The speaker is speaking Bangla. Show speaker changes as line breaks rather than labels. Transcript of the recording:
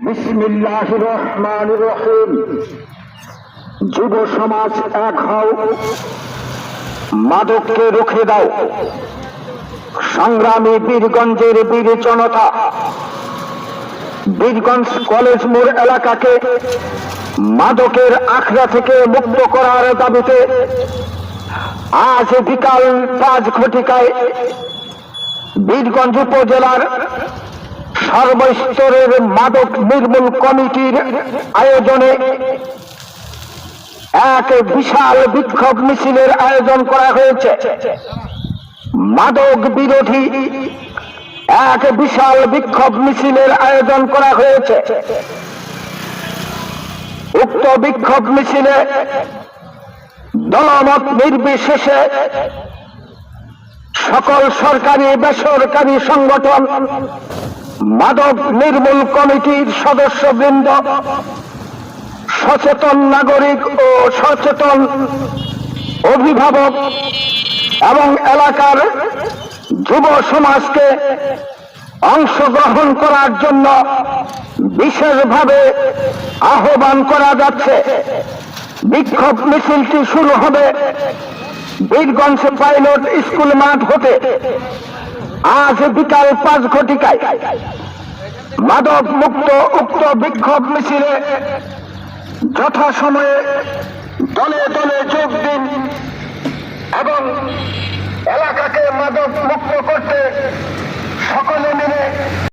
বিসমিল্লাহ রহমান রহিম যুব সমাজ এক হও। মাদককে রুখে দাও। সংগ্রামী বীরগঞ্জের বীর বীরগঞ্জ কলেজ মোড় এলাকাকে মাদকের আখড়া থেকে মুক্ত করার দাবিতে আজ বিকাল পাঁচ ঘটিকায় বীরগঞ্জ উপজেলার সর্বস্তরের মাদক নির্মূল কমিটির আয়োজনে এক বিশাল বিক্ষোভ মিছিলের আয়োজন করা হয়েছে। মাদক বিরোধী এক বিশাল বিক্ষোভ মিছিলের আয়োজন করা হয়েছে। উক্ত বিক্ষোভ মিছিলে দলমত নির্বিশেষে সকল সরকারি বেসরকারি সংগঠন মাদক নির্মূল কমিটির সদস্যবৃন্দ, সচেতন নাগরিক ও সচেতন অভিভাবক এবং এলাকার যুব সমাজকে অংশগ্রহণ করার জন্য বিশেষভাবে আহ্বান করা যাচ্ছে। বিক্ষোভ মিছিলটি শুরু হবে। বীরগঞ্জ পাইলট স্কুল মাঠ হতে আজ বিকাল পাঁচ ঘটিকায় মাদক মুক্ত উক্ত বিক্ষোভ মিছিলে যথাসময়ে দলে দলে যোগ দিন এবং